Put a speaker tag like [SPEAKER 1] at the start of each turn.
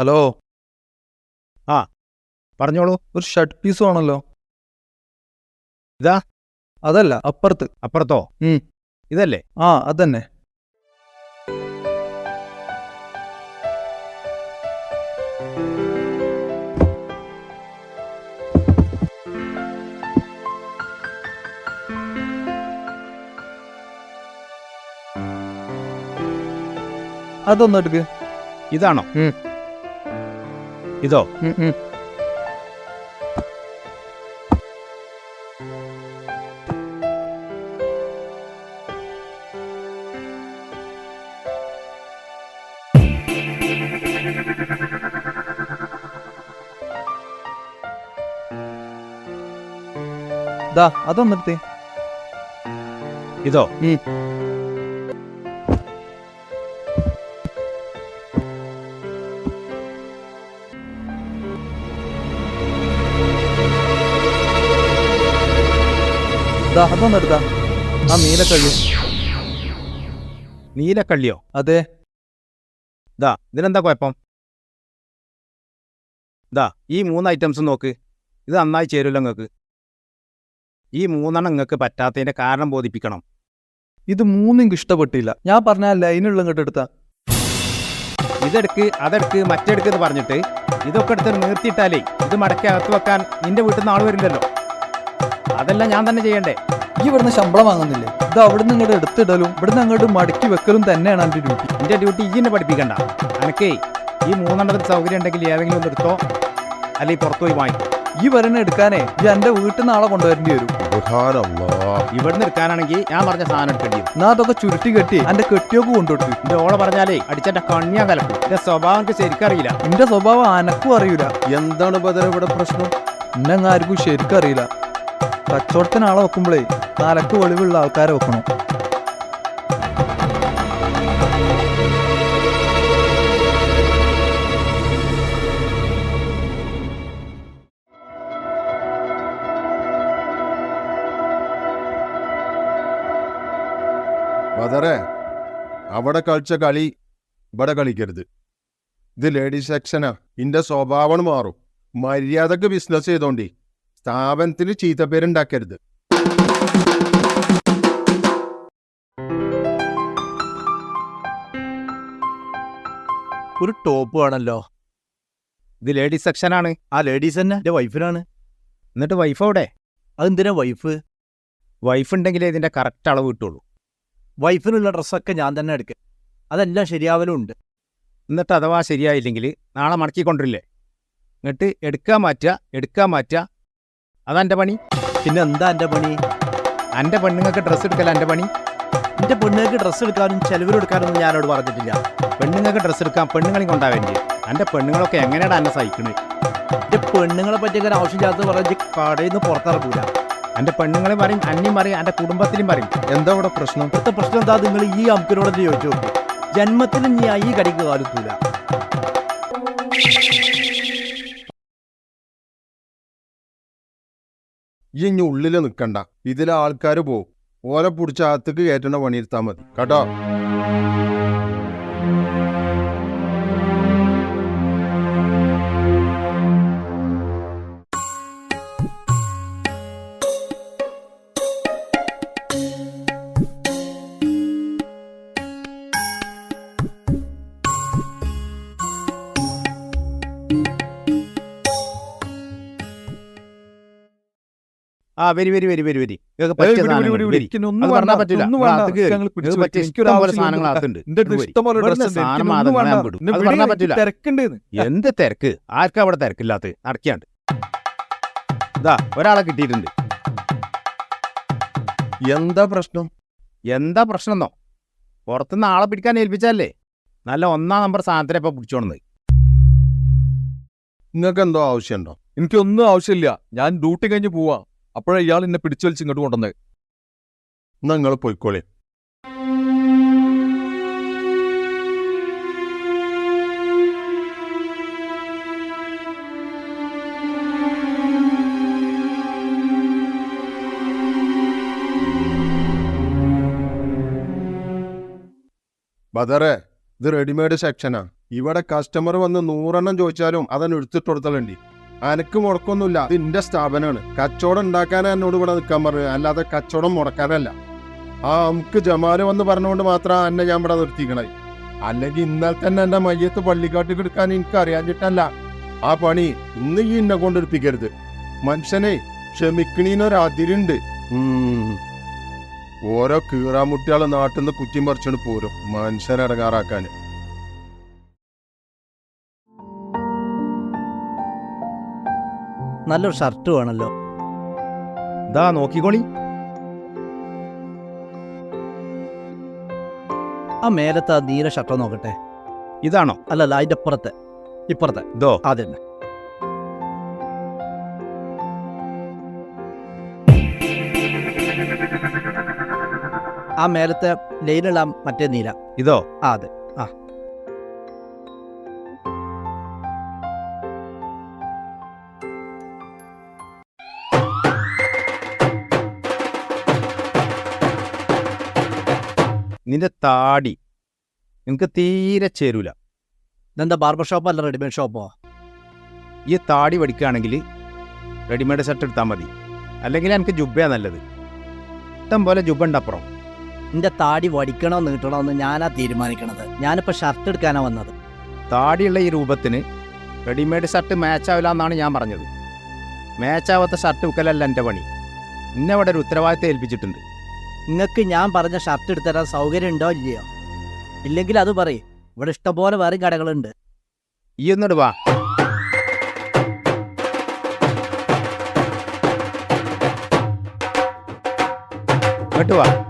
[SPEAKER 1] Hello?
[SPEAKER 2] ആ പറഞ്ഞോളൂ.
[SPEAKER 1] ഒരു ഷർട്ട് പീസ് വേണമല്ലോ.
[SPEAKER 2] ഇതാ?
[SPEAKER 1] അതല്ല അപ്പുറത്ത്.
[SPEAKER 2] അപ്പുറത്തോ?
[SPEAKER 1] ഉം.
[SPEAKER 2] ഇതല്ലേ?
[SPEAKER 1] ആ അതന്നെ. അതൊന്നെടുക്ക്
[SPEAKER 2] ഇതാണോ. ഇതോ.
[SPEAKER 1] ദാ അതൊന്നെടുത്തേ
[SPEAKER 2] ഇതോ.
[SPEAKER 1] ഉം. ദാ അതൊന്നെടുത്താ ആ നീല കഴിയും
[SPEAKER 2] നീലക്കള്ളിയോ?
[SPEAKER 1] അതെ.
[SPEAKER 2] ദാ ഇതിനെന്താ കുഴപ്പം? ദാ ഈ മൂന്ന് ഐറ്റംസ് നോക്ക്. ഇത് നന്നായി ചേരുമല്ലോ നിങ്ങൾക്ക് ഈ മൂന്നെണ്ണം നിങ്ങൾക്ക് പറ്റാത്തതിന്റെ കാരണം ബോധിപ്പിക്കണം.
[SPEAKER 1] ഇത് മൂന്നും എനിക്ക് ഇഷ്ടപ്പെട്ടില്ല. ഞാൻ പറഞ്ഞ ലൈനുള്ള ഇങ്ങോട്ട് എടുത്താ.
[SPEAKER 2] ഇതെടുക്ക് അതെടുക്ക് മറ്റെടുക്ക് എന്ന് പറഞ്ഞിട്ട് ഇതൊക്കെ എടുത്ത് നിർത്തിയിട്ടാലേ ഇത് മടക്കി അകത്ത് വെക്കാൻ നിന്റെ വീട്ടിൽ നിന്ന് ആൾ വരില്ലല്ലോ. അതെല്ലാം ഞാൻ തന്നെ ചെയ്യണ്ടേ.
[SPEAKER 1] ഈ ഇവിടുന്ന് ശമ്പളം വാങ്ങുന്നില്ലേ? ഇത് അവിടുന്ന് ഇങ്ങോട്ട് എടുത്തിടലും ഇവിടുന്ന് അങ്ങോട്ട് മടക്കി വെക്കലും തന്നെയാണ് എന്റെ ഡ്യൂട്ടി
[SPEAKER 2] എന്റെ ഡ്യൂട്ടി ഈ എന്നെ പഠിപ്പിക്കണ്ട. അനക്കേ ഈ മൂന്നെണ്ണത്തിന് സൗകര്യം ഉണ്ടെങ്കിൽ ഏതെങ്കിലും ഒന്ന് എടുത്തോ? അല്ലെങ്കിൽ പുറത്തു പോയി വാങ്ങി.
[SPEAKER 1] ഈ വരണ എടുക്കാനേ ഈ എന്റെ വീട്ടിൽ നിന്ന് ആളെ കൊണ്ടുവരേണ്ടി വരും.
[SPEAKER 2] ഇവിടുന്ന് എടുക്കാനാണെങ്കിൽ ഞാൻ പറഞ്ഞ സാധനം എടുക്കേണ്ടി വരും.
[SPEAKER 1] എന്നാ അതൊക്കെ ചുരുട്ടി കെട്ടി എന്റെ കെട്ടിയൊക്കെ കൊണ്ടുകൊടുത്തു.
[SPEAKER 2] എന്റെ ഓളെ പറഞ്ഞാലേ അടിച്ചെന്റെ കണ്ണിയാ കലക്കും. എന്റെ സ്വഭാവം എനിക്ക് ശരിക്കറിയില്ല
[SPEAKER 1] എന്റെ സ്വഭാവം അനക്കും അറിയില്ല
[SPEAKER 3] എന്താണ് ബദർ ഇവിടെ പ്രശ്നം?
[SPEAKER 1] എന്നെ ആർക്കും ശരിക്കും അറിയില്ല. കച്ചവടത്തിന് ആളെ വെക്കുമ്പോഴേ തലക്ക് വെളിവുള്ള ആൾക്കാരെ വെക്കണം.
[SPEAKER 3] ബദറെ അവിടെ കളിച്ച കളി ഇവിടെ കളിക്കരുത്. ഇത് ലേഡീസ് സെക്ഷനാ. ഇന്റെ സ്വഭാവം മാറും. മര്യാദയ്ക്ക് ബിസിനസ് ചെയ്തോണ്ടി. സ്ഥാപനത്തിന് ചീത്തപ്പേരുണ്ടാക്കരുത്
[SPEAKER 4] ഒരു ടോപ്പ് വേണല്ലോ.
[SPEAKER 2] ഇത് ലേഡീസ് സെക്ഷനാണ്
[SPEAKER 4] ആ ലേഡീസ് തന്നെ എന്റെ വൈഫിനാണ്
[SPEAKER 2] എന്നിട്ട് വൈഫ് അവിടെ
[SPEAKER 4] അതെന്തിനാ വൈഫ്
[SPEAKER 2] വൈഫ് ഉണ്ടെങ്കിലേ ഇതിന്റെ കറക്റ്റ് അളവ് കിട്ടുള്ളൂ.
[SPEAKER 4] വൈഫിനുള്ള ഡ്രസ്സൊക്കെ ഞാൻ തന്നെ എടുക്കുക അതെല്ലാം ശരിയാവലും ഉണ്ട്.
[SPEAKER 2] എന്നിട്ട് അഥവാ ശരിയായില്ലെങ്കിൽ നാളെ മടക്കി എന്നിട്ട് എടുക്കാൻ മാറ്റുക എടുക്കാൻ മാറ്റുക അതാ എന്റെ പണി.
[SPEAKER 4] പിന്നെ എന്താ എന്റെ പണി?
[SPEAKER 2] എന്റെ പെണ്ണുങ്ങൾക്ക് ഡ്രസ്സ് എടുക്കല എന്റെ പണി.
[SPEAKER 4] എന്റെ പെണ്ണുങ്ങൾക്ക് ഡ്രസ്സ് എടുക്കാനും ചെലവിലെടുക്കാനൊന്നും ഞാനോട് പറഞ്ഞിട്ടില്ല.
[SPEAKER 2] പെണ്ണുങ്ങൾക്ക് ഡ്രസ്സ് എടുക്കാൻ പെണ്ണുങ്ങളെ കൊണ്ടാവേണ്ടി എന്റെ പെണ്ണുങ്ങളൊക്കെ എങ്ങനെയാണ് എന്നെ സഹിക്കുന്നത്
[SPEAKER 4] എന്റെ പെണ്ണുങ്ങളെ പറ്റി അങ്ങനെ ആവശ്യമില്ലാത്ത പറഞ്ഞ് കടയിൽ നിന്ന് പുറത്തിറക്കൂല
[SPEAKER 2] എന്റെ പെണ്ണുങ്ങളെ പറയും അന്യം പറയും എന്റെ കുടുംബത്തിലും പറയും.
[SPEAKER 3] എന്താ ഇവിടെ പ്രശ്നം?
[SPEAKER 4] ഇപ്പോഴത്തെ പ്രശ്നം എന്താ നിങ്ങൾ ഈ അമ്പിനോട് ചോദിച്ചു നോക്കി. ജന്മത്തിലും നീ ഈ കടിക്ക് കാലത്തൂല.
[SPEAKER 3] ഈ ഇനി ഉള്ളിൽ നിക്കണ്ട. ഇതിലെ ആൾക്കാര് പോവും. ഓലെ പുടിച്ച അകത്തേക്ക് കയറ്റണ പണിയെടുത്താൽ മതി. കേട്ടോ?
[SPEAKER 2] വേണ്ട. വരി വരി വരി വരി പറഞ്ഞാൽ
[SPEAKER 1] എനിക്ക്
[SPEAKER 2] പറ്റില്ല.
[SPEAKER 1] തിരക്കുണ്ട്
[SPEAKER 2] എന്ത് തിരക്ക്? ആർക്കാ അവിടെ തിരക്കില്ലാത്ത നടക്കാണ്ട്. ഇതാ ഒരാളെ കിട്ടിയിട്ടുണ്ട്.
[SPEAKER 3] എന്താ പ്രശ്നം?
[SPEAKER 2] എന്താ പ്രശ്നമെന്നോ പുറത്തുനിന്ന് ആളെ പിടിക്കാൻ ഏൽപ്പിച്ചാലേ നല്ല ഒന്നാം നമ്പർ സാധനത്തിനെ ഇപ്പൊ പിടിച്ചോണെന്ന്
[SPEAKER 3] നിങ്ങൾക്ക് എന്തോ ആവശ്യമുണ്ടോ?
[SPEAKER 1] എനിക്കൊന്നും ആവശ്യമില്ല. ഞാൻ ഡ്യൂട്ടി കഴിഞ്ഞ് പോവാ. അപ്പോഴാ ഇയാൾ എന്നെ പിടിച്ചു വലിച്ച് ഇങ്ങോട്ട് കൊണ്ടുവന്നത്
[SPEAKER 3] എന്നാ നിങ്ങൾ പോയിക്കോളി. ബദറെ ഇത് റെഡിമെയ്ഡ് സെക്ഷനാ ഇവിടെ കസ്റ്റമർ വന്ന് നൂറെണ്ണം ചോദിച്ചാലും അതെന്നെ എടുത്തിട്ട് കൊടുത്തലുണ്ട്. അനക്ക് മുടക്കൊന്നുമില്ല. ഇത് എന്റെ സ്ഥാപനമാണ്. കച്ചവടം ഉണ്ടാക്കാൻ എന്നോട് ഇവിടെ നിൽക്കാൻ പറഞ്ഞത്. അല്ലാതെ കച്ചവടം മുടക്കാനല്ല. ആ നമുക്ക് ജമാൽ വന്ന് പറഞ്ഞുകൊണ്ട് മാത്രം എന്നെ ഞാൻ ഇവിടെ നിർത്തിക്കണേ. അല്ലെങ്കിൽ ഇന്നലെ തന്നെ എന്റെ മയ്യത്ത് പള്ളിക്കാട്ടിൽ എടുക്കാൻ എനിക്ക് അറിയാഞ്ഞിട്ടല്ല. ആ പണി ഇന്ന് ഈ എന്നെ കൊണ്ടെടുപ്പിക്കരുത് മനുഷ്യനെ ക്ഷമിക്കണീനൊരു അതിരുണ്ട്. ഉം. ഓരോ കീറാമുട്ടികളെ നാട്ടിൽ നിന്ന് കുറ്റിയും പറിച്ചോണ്ട് പോരും. മനുഷ്യനെ ഇടങ്ങാറാക്കാൻ
[SPEAKER 4] നല്ലൊരു ഷർട്ട് വേണമല്ലോ
[SPEAKER 2] ദാ നോക്കിക്കോളി.
[SPEAKER 4] ആ മേലത്തെ ആ നീല ഷർട്ട് നോക്കട്ടെ.
[SPEAKER 2] ഇതാണോ?
[SPEAKER 4] അല്ലല്ല അതിന്റെ അപ്പുറത്തെ. ഇപ്പുറത്തെ.
[SPEAKER 2] ഇതോ?
[SPEAKER 4] അതന്നെ ആ മേലത്തെ ലൈനുള്ള മറ്റേ നീല.
[SPEAKER 2] ഇതോ?
[SPEAKER 4] ആ അതെ.
[SPEAKER 2] നിന്റെ താടി നിങ്ങൾക്ക് തീരെ ചേരൂല.
[SPEAKER 4] ഇതെന്താ ബാർബർ ഷോപ്പോ അല്ല റെഡിമെയ്ഡ് ഷോപ്പോ
[SPEAKER 2] ഈ താടി പഠിക്കുകയാണെങ്കിൽ റെഡിമെയ്ഡ് ഷർട്ട് എടുത്താൽ മതി. അല്ലെങ്കിൽ എനിക്ക് ജുബ്ബയാ നല്ലത്. ഇഷ്ടം പോലെ ജുബ ഉണ്ട് അപ്പുറം.
[SPEAKER 4] നിന്റെ താടി വടിക്കണോ നീട്ടണോ എന്ന് ഞാനാ തീരുമാനിക്കണത്. ഞാനിപ്പോ ഷർട്ട് എടുക്കാനാണ് വന്നത്.
[SPEAKER 2] താടിയുള്ള ഈ രൂപത്തിന് റെഡിമെയ്ഡ് ഷർട്ട് മാച്ച് ആവില്ല എന്നാണ് ഞാൻ പറഞ്ഞത്. മാച്ച് ആവാത്ത ഷർട്ട് വിൽക്കലല്ല എന്റെ പണി. ഇന്നവിടെ ഒരു ഉത്തരവാദിത്തം ഏൽപ്പിച്ചിട്ടുണ്ട്.
[SPEAKER 4] നിങ്ങൾക്ക് ഞാൻ പറഞ്ഞ ഷർട്ട് എടുത്തരാൻ സൗകര്യം ഉണ്ടോ ഇല്ലയോ? ഇല്ലെങ്കിൽ അത് പറയും. ഇവിടെ ഇഷ്ടംപോലെ വേറെ കടകളുണ്ട്.
[SPEAKER 2] ഈ ഒന്നിട് വാ. വാ.